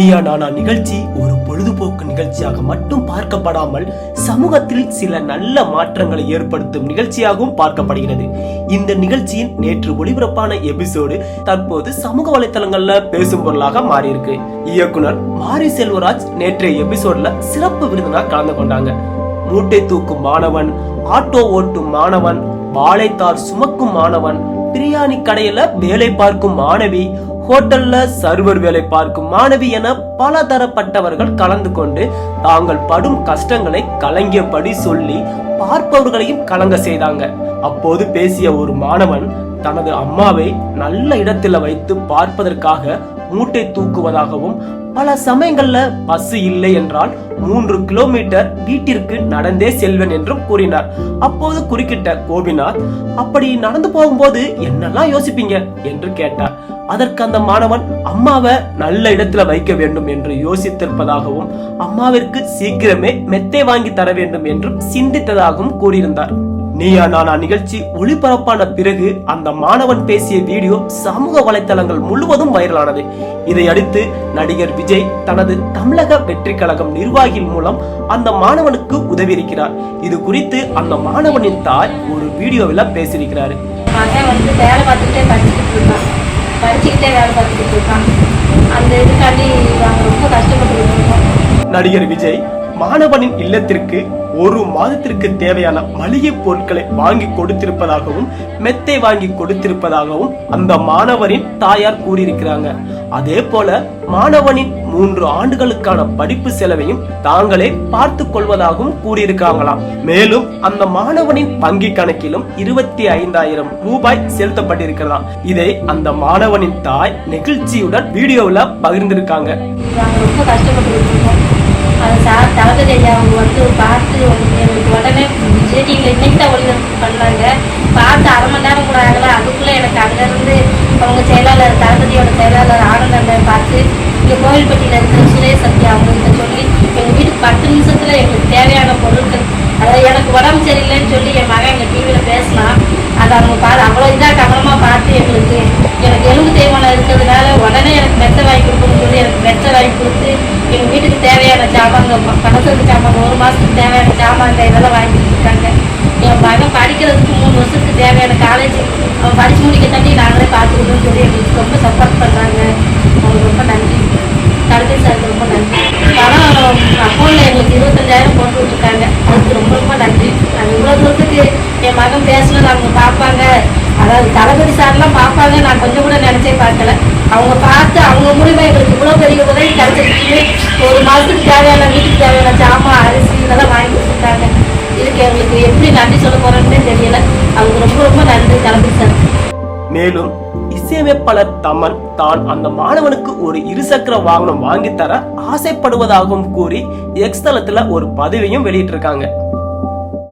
நீயா நானா? நிகழ்ச்சி ஒரு பொழுதுபோக்கு நிகழ்ச்சியாக மட்டும் பார்க்கப்படாமல் சமூகத்தில் சில நல்ல மாற்றங்களை ஏற்படுத்தும் நிகழ்ச்சியாகவும் பார்க்கப்படுகிறது. இந்த நிகழ்ச்சியின் நேற்று ஒளிபரப்பான எபிசோடு தற்போது சமூக வலைதளங்கள்ல பேசும் பொருளாக மாறியிருக்கு. இயக்குனர் மாரி செல்வராஜ் நேற்றைய எபிசோட்ல சிறப்பு விருந்தினா கலந்து கொண்டாங்க. மூட்டை தூக்கும் மாணவன் ஆட்டோ ஓட்டும் மாணவன் வாழைத்தார் சுமக்கும் மாணவன் பிரியாணி கடையில வேலை பார்க்கும் மாணவி ஹோட்டல்ல சர்வர் வேலை பார்க்கும் மாணவி என பல தரப்பட்டவர்கள் கலந்து கொண்டு தாங்கள் படும் கஷ்டங்களை கலங்கியபடி சொல்லி பார்ப்பவர்களையும் கலங்க செய்தாங்க. அப்போது பேசிய ஒரு மாணவன் தனது அம்மாவை நல்ல இடத்துல வைத்து பார்ப்பதற்காக மூட்டை தூக்குவதாகவும் பல சமயங்கள்ல பஸ் இல்லை என்றால் மூன்று கிலோமீட்டர் வீட்டிற்கு நடந்தே செல்வேன் என்றும் கூறினார். அப்போது குறுக்கிட்ட கோபிநாத் அப்படி நடந்து போகும்போது என்னெல்லாம் யோசிப்பீங்க? என்று கேட்டார். அதற்கு அந்த மாணவன் அம்மாவை நல்ல இடத்துல வைக்க வேண்டும் என்று யோசித்திருப்பதாகவும் அம்மாவிற்கு சீக்கிரமே மெத்தை வாங்கி தர வேண்டும் என்றும் சிந்தித்ததாகவும் கூறியிருந்தார். நீயா நானா நிகழ்ச்சி ஒளிபரப்பான பிறகு அந்த மாணவன் பேசிய வீடியோ சமூக வலைத்தளங்கள் முழுவதும் வைரலானது. இதையடுத்து நடிகர் விஜய் தனது தமிழக வெற்றி கழகம் நிர்வாகிகள் மூலம் அந்த மாணவனுக்கு உதவியிருக்கிறார். இது குறித்து அந்த மாணவனின் தாய் ஒரு வீடியோவில் பேசியிருக்கிறாரு. மகன் வந்து வேலை பார்த்துக்கிட்டே படிச்சுக்கிட்டு இருக்கான். படிச்சுக்கிட்டே வேலை பார்த்துக்கிட்டு இருக்கான். அந்த இதுக்காண்டி நாங்கள் ரொம்ப இருக்கோம். நடிகர் விஜய் மாணவனின் இல்லத்திற்கு ஒரு மாதத்திற்கு தேவையான மளிகை பொருட்களை வாங்கி கொடுத்திருப்பதாகவும் மெத்தை வாங்கி கொடுத்திருப்பதாகவும் அந்த மாணவரின் தாயார் கூறியிருக்கிறாங்க. அதே போல மாணவனின் மூன்று ஆண்டுகளுக்கான படிப்பு செலவையும் தாங்களே பார்த்து கொள்வதாகவும் கூறியிருக்காங்களாம். மேலும் அந்த மாணவனின் வங்கி கணக்கிலும் இருபத்தி ஐந்தாயிரம் ரூபாய் செலுத்தப்பட்டிருக்கிறதாம். இதை அந்த மாணவனின் தாய் நெகிழ்ச்சியுடன் வீடியோவில் பகிர்ந்திருக்காங்க. அதை சார் தளபதி ஐயா அவங்க வந்து பார்த்து எனக்கு உடனே விஜய் இன்னைக்கு தான் ஒன்று பண்ணாங்க. பார்த்து அரை மணி நேரம் கூட ஆகலை. அதுக்குள்ளே எனக்கு அங்கேருந்து அவங்க செயலாளர் தளபதியோட செயலாளர் ஆனந்தன் பார்த்து இங்கே கோவில்பட்டியில் இருக்கிற சுரேஷ் சக்தி அவங்ககிட்ட சொல்லி எங்கள் வீட்டுக்கு பத்து நிமிஷத்தில் எங்களுக்கு தேவையான பொருட்கள் அதாவது எனக்கு உடம்பு சரியில்லைன்னு சொல்லி என் மகன் எங்கள் டிவியில் பேசினான். அதை அவங்க பார்த்து அவ்வளோ இதாக கவனமாக பார்த்து எங்களுக்கு எனக்கு எலும்பு தேய்மானம் இருக்கிறதுனால உடனே எனக்கு மெத்தை வாங்கி கொடுக்கணும்னு சொல்லி எனக்கு மெத்தை வாங்கி தேவையான சாமான் பணத்துக்கு ஒரு மாதத்துக்கு தேவையான சாமான் இதெல்லாம் வாங்கிட்டு இருக்காங்க. என் மகன் படிக்கிறதுக்கு மூணு வருஷத்துக்கு தேவையான காலேஜ் அவன் படிச்சு முடிக்க தண்ணி நாங்களே பார்த்துக்கணும்னு சொல்லி எங்களுக்கு ரொம்ப சப்போர்ட் பண்ணுறாங்க அவங்களுக்கு ரொம்ப நன்றி. தளபதி சார் ரொம்ப நன்றி. பணம் அக்கௌண்ட்டில் எங்களுக்கு இருபத்தஞ்சாயிரம் போட்டு விட்டுருக்காங்க. அதுக்கு ரொம்ப ரொம்ப நன்றி. நாங்கள் இவ்வளோ தூரத்துக்கு என் மகன் பேசுனது அவங்க பார்ப்பாங்க. அதாவது தளபதி சார்லாம் பார்ப்பாங்க நான் கொஞ்சம் கூட நினச்சே பார்க்கல. அவங்க பார்த்து அவங்க மூலிமா எங்களுக்கு இவ்வளோ பெரிய உதவி கிடச்சிருக்கு ஒரு மாதத்துக்கு தேவையான நன்றி சொல்ல போறேன்னு தெரியல. அவங்க ரொம்ப ரொம்ப நன்றி. தளபதி சார். மேலும் இசையமைப்பாளர் தமன் தான் அந்த மாணவனுக்கு ஒரு இருசக்கர வாகனம் வாங்கி தர ஆசைப்படுவதாகவும் கூறி எக்ஸ் தளத்துல ஒரு பதிவையும் வெளியிட்டிருக்காங்க.